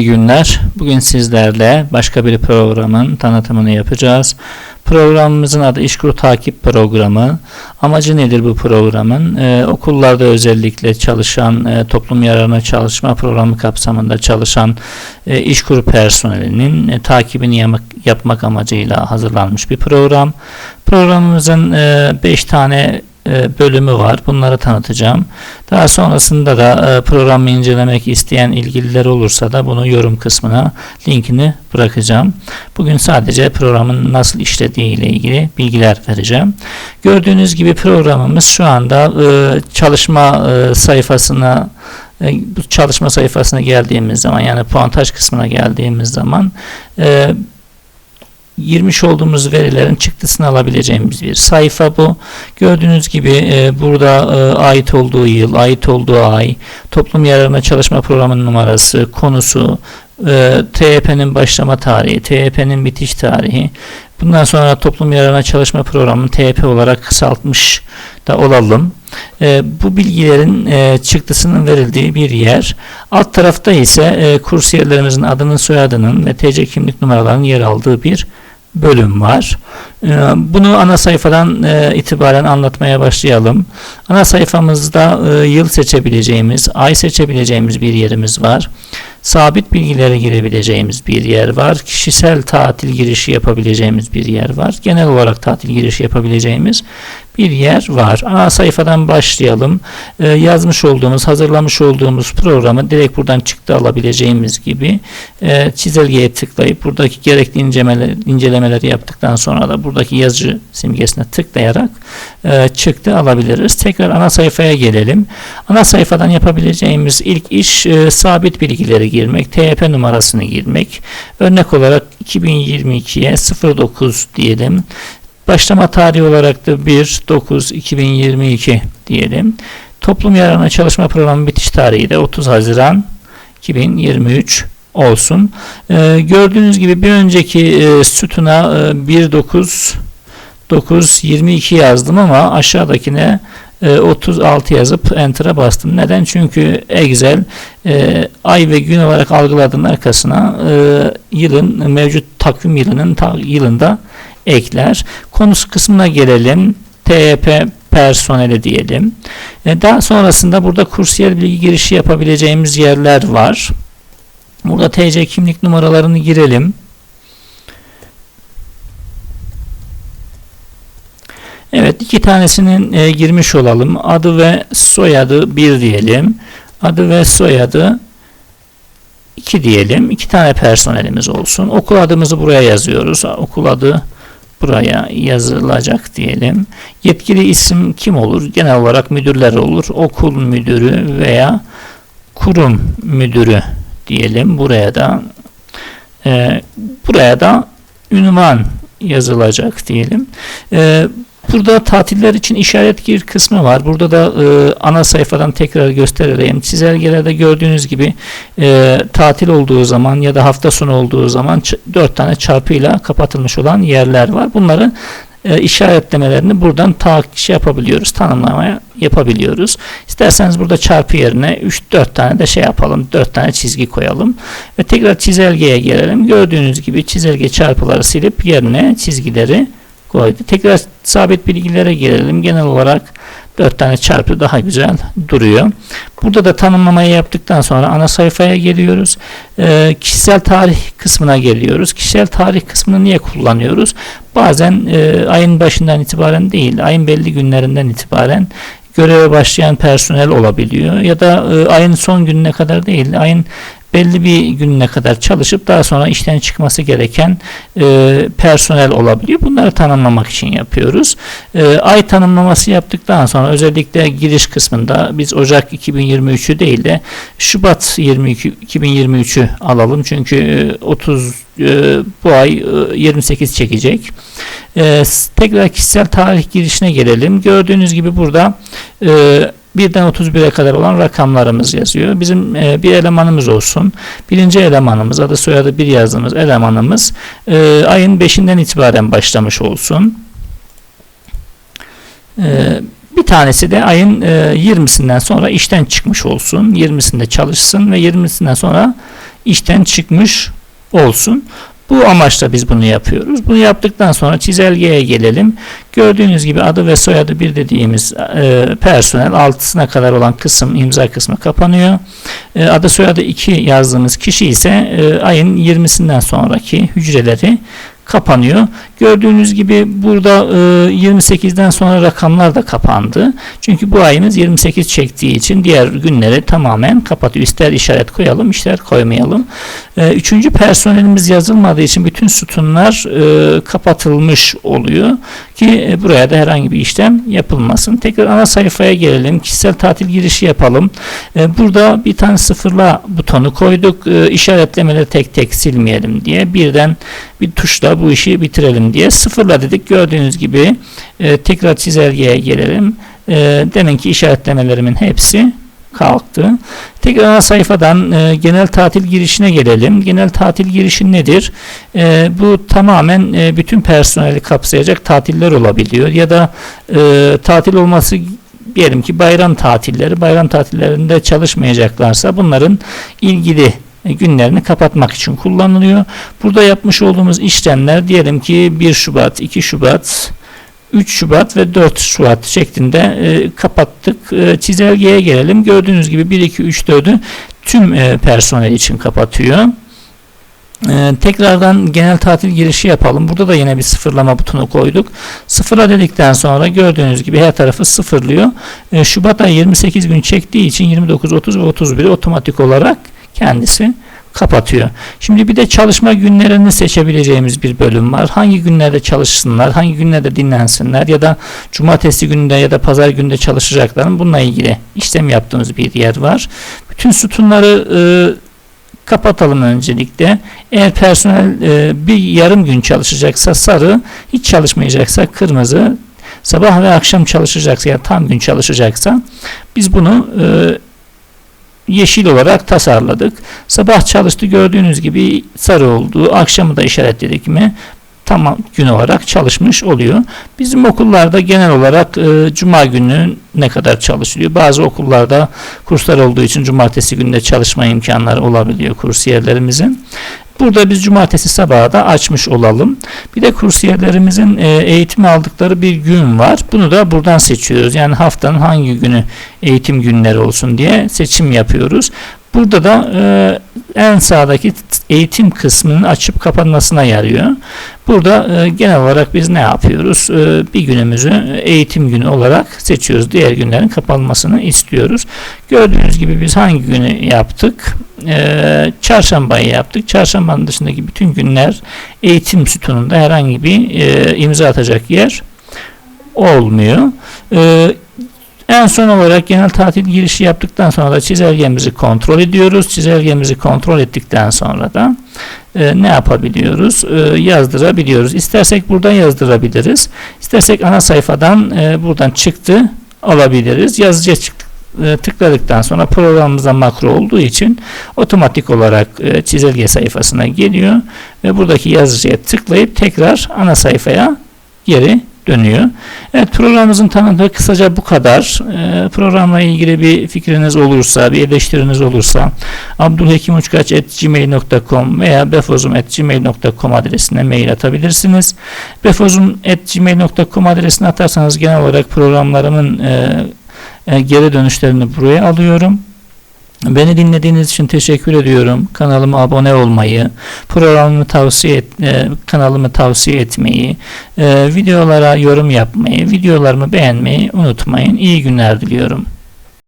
İyi günler. Bugün sizlerle başka bir programın tanıtımını yapacağız. Programımızın adı İşkur Takip Programı. Amacı nedir bu programın? Ee, okullarda özellikle çalışan, e, toplum yararına çalışma programı kapsamında çalışan e, İşkur personelinin e, takibini yapmak, yapmak amacıyla hazırlanmış bir program. Programımızın 5 tane e, bölümü var. Bunları tanıtacağım. Daha sonrasında da e, programı incelemek isteyen ilgililer olursa da bunu yorum kısmına linkini bırakacağım. Bugün sadece programın nasıl işlediği ile ilgili bilgiler vereceğim. Gördüğünüz gibi programımız şu anda e, çalışma sayfasına bu çalışma sayfasına geldiğimiz zaman yani puantaj kısmına geldiğimiz zaman girmiş olduğumuz verilerin çıktısını alabileceğimiz bir sayfa bu. Gördüğünüz gibi e, burada e, ait olduğu yıl, ait olduğu ay, toplum yararına çalışma programının numarası, konusu, e, TYP'nin başlama tarihi, TYP'nin bitiş tarihi, bundan sonra toplum yararına çalışma programını TYP olarak kısaltmış da olalım. E, bu bilgilerin e, çıktısının verildiği bir yer. Alt tarafta ise e, kursiyerlerimizin adının, soyadının ve TC kimlik numaralarının yer aldığı bir bölüm var. Ee, bunu ana sayfadan e, itibaren anlatmaya başlayalım. Ana sayfamızda e, yıl seçebileceğimiz, ay seçebileceğimiz bir yerimiz var. Sabit bilgilere girebileceğimiz bir yer var. Kişisel tatil girişi yapabileceğimiz bir yer var. Genel olarak tatil girişi yapabileceğimiz bir yer var. Ana sayfadan başlayalım. Ee, yazmış olduğumuz, hazırlamış olduğumuz programı direkt buradan çıktı alabileceğimiz gibi e, çizelgeye tıklayıp buradaki gerekli incelemeler, incelemeleri yaptıktan sonra da buradaki yazı simgesine tıklayarak e, çıktı alabiliriz. Tekrar ana sayfaya gelelim. Ana sayfadan yapabileceğimiz ilk iş e, sabit bilgileri girmek, TYP numarasını girmek. Örnek olarak 2022'ye 09 diyelim. Başlama tarihi olarak da 1-9-2022 diyelim. Toplum yararına çalışma programı bitiş tarihi de 30 Haziran 2023 olsun. Ee, gördüğünüz gibi bir önceki e, sütuna e, 1 22 yazdım ama aşağıdakine e, 36 yazıp enter'a bastım. Neden? Çünkü Excel e, ay ve gün olarak algıladığın arkasına e, yılın mevcut takvim yılının ta, yılında ekler. Konusu kısmına gelelim. TYP personeli diyelim. E, daha sonrasında burada kursiyer bilgi girişi yapabileceğimiz yerler var. Burada TC kimlik numaralarını girelim. Evet iki tanesinin e, girmiş olalım. Adı ve soyadı 1 diyelim. Adı ve soyadı 2 diyelim. İki tane personelimiz olsun. Okul adımızı buraya yazıyoruz. Okul adı buraya yazılacak diyelim. Yetkili isim kim olur? Genel olarak müdürler olur. Okul müdürü veya kurum müdürü diyelim. Buraya da e, buraya da ünvan yazılacak diyelim. E, Burada tatiller için işaret gir kısmı var. Burada da e, ana sayfadan tekrar göstereyim. Çizelgelerde gördüğünüz gibi e, tatil olduğu zaman ya da hafta sonu olduğu zaman 4 tane çarpıyla kapatılmış olan yerler var. Bunları e, işaretlemelerini buradan ta şey yapabiliyoruz. Tanımlamaya yapabiliyoruz. İsterseniz burada çarpı yerine 3-4 tane de şey yapalım. 4 tane çizgi koyalım. Ve tekrar çizelgeye gelelim. Gördüğünüz gibi çizelge çarpıları silip yerine çizgileri koydu. Tekrar sabit bilgilere gelelim. Genel olarak 4 tane çarpı daha güzel duruyor. Burada da tanımlamayı yaptıktan sonra ana sayfaya geliyoruz. E, kişisel tarih kısmına geliyoruz. Kişisel tarih kısmını niye kullanıyoruz? Bazen e, ayın başından itibaren değil, ayın belli günlerinden itibaren göreve başlayan personel olabiliyor ya da e, ayın son gününe kadar değil ayın belli bir gününe kadar çalışıp daha sonra işten çıkması gereken e, personel olabiliyor. Bunları tanımlamak için yapıyoruz. E, ay tanımlaması yaptıktan sonra özellikle giriş kısmında biz Ocak 2023'ü değil de Şubat 22 2023'ü alalım. Çünkü 30 e, bu ay 28 e, çekecek. E, tekrar kişisel tarih girişine gelelim. Gördüğünüz gibi burada e, birden 31'e kadar olan rakamlarımız yazıyor. Bizim e, bir elemanımız olsun. Birinci elemanımız adı soyadı bir yazdığımız elemanımız e, ayın 5'inden itibaren başlamış olsun. E, bir tanesi de ayın e, 20'sinden sonra işten çıkmış olsun. 20'sinde çalışsın ve 20'sinden sonra işten çıkmış olsun. Bu amaçla biz bunu yapıyoruz. Bunu yaptıktan sonra çizelgeye gelelim. Gördüğünüz gibi adı ve soyadı bir dediğimiz e, personel altısına kadar olan kısım imza kısmı kapanıyor. E, adı soyadı 2 yazdığımız kişi ise e, ayın 20'sinden sonraki hücreleri kapanıyor. Gördüğünüz gibi burada e, 28'den sonra rakamlar da kapandı. Çünkü bu ayımız 28 çektiği için diğer günleri tamamen kapatıyor. İster işaret koyalım, ister koymayalım. E, üçüncü personelimiz yazılmadığı için bütün sütunlar e, kapatılmış oluyor ki e, buraya da herhangi bir işlem yapılmasın. Tekrar ana sayfaya gelelim. Kişisel tatil girişi yapalım. E, burada bir tane sıfırla butonu koyduk. E, işaretlemeleri tek tek silmeyelim diye. Birden bir tuşla bu işi bitirelim diye sıfırla dedik. Gördüğünüz gibi e, tekrar çizelgeye gelelim. E, deminki işaretlemelerimin hepsi kalktı. Tekrar ana sayfadan e, genel tatil girişine gelelim. Genel tatil girişi nedir? E, bu tamamen e, bütün personeli kapsayacak tatiller olabiliyor ya da e, tatil olması diyelim ki bayram tatilleri, bayram tatillerinde çalışmayacaklarsa bunların ilgili günlerini kapatmak için kullanılıyor. Burada yapmış olduğumuz işlemler diyelim ki 1 Şubat, 2 Şubat, 3 Şubat ve 4 Şubat şeklinde e, kapattık. E, çizelgeye gelelim. Gördüğünüz gibi 1, 2, 3, 4'ü tüm e, personel için kapatıyor. Ee, tekrardan genel tatil girişi yapalım. Burada da yine bir sıfırlama butonu koyduk. Sıfıra dedikten sonra gördüğünüz gibi her tarafı sıfırlıyor. Ee, Şubat ayı 28 gün çektiği için 29, 30 ve 31 otomatik olarak kendisi kapatıyor. Şimdi bir de çalışma günlerini seçebileceğimiz bir bölüm var. Hangi günlerde çalışsınlar, hangi günlerde dinlensinler ya da cumartesi gününde ya da pazar gününde çalışacakların bununla ilgili işlem yaptığımız bir yer var. Bütün sütunları e, kapatalım öncelikle. Eğer personel e, bir yarım gün çalışacaksa sarı, hiç çalışmayacaksa kırmızı, sabah ve akşam çalışacaksa ya tam gün çalışacaksa biz bunu e, yeşil olarak tasarladık. Sabah çalıştı gördüğünüz gibi sarı oldu. Akşamı da işaretledik mi tamam gün olarak çalışmış oluyor. Bizim okullarda genel olarak e, cuma günü ne kadar çalışılıyor. Bazı okullarda kurslar olduğu için cumartesi günde çalışma imkanları olabiliyor kursiyerlerimizin. Burada biz cumartesi sabahı da açmış olalım. Bir de kursiyerlerimizin e, eğitimi aldıkları bir gün var. Bunu da buradan seçiyoruz. Yani haftanın hangi günü eğitim günleri olsun diye seçim yapıyoruz. Burada da e, en sağdaki eğitim kısmının açıp kapanmasına yarıyor. Burada e, genel olarak biz ne yapıyoruz? E, bir günümüzü eğitim günü olarak seçiyoruz. Diğer günlerin kapanmasını istiyoruz. Gördüğünüz gibi biz hangi günü yaptık? E, çarşambayı yaptık. Çarşambanın dışındaki bütün günler eğitim sütununda herhangi bir e, imza atacak yer olmuyor. E, en son olarak genel tatil girişi yaptıktan sonra da çizelgemizi kontrol ediyoruz. Çizelgemizi kontrol ettikten sonra da e, ne yapabiliyoruz? E, yazdırabiliyoruz. İstersek buradan yazdırabiliriz. İstersek ana sayfadan e, buradan çıktı alabiliriz. Yazıcıya çıktık e, tıkladıktan sonra programımızda makro olduğu için otomatik olarak e, çizelge sayfasına geliyor ve buradaki yazıcıya tıklayıp tekrar ana sayfaya geri dönüyor. Evet programımızın tanıtımı kısaca bu kadar. E, programla ilgili bir fikriniz olursa, bir eleştiriniz olursa abdülhekimuçkaç.gmail.com veya befozum.gmail.com adresine mail atabilirsiniz. befozum.gmail.com adresine atarsanız genel olarak programlarımın e, e, geri dönüşlerini buraya alıyorum. Beni dinlediğiniz için teşekkür ediyorum. Kanalıma abone olmayı, programımı tavsiye et, e, kanalımı tavsiye etmeyi, e, videolara yorum yapmayı, videolarımı beğenmeyi unutmayın. İyi günler diliyorum.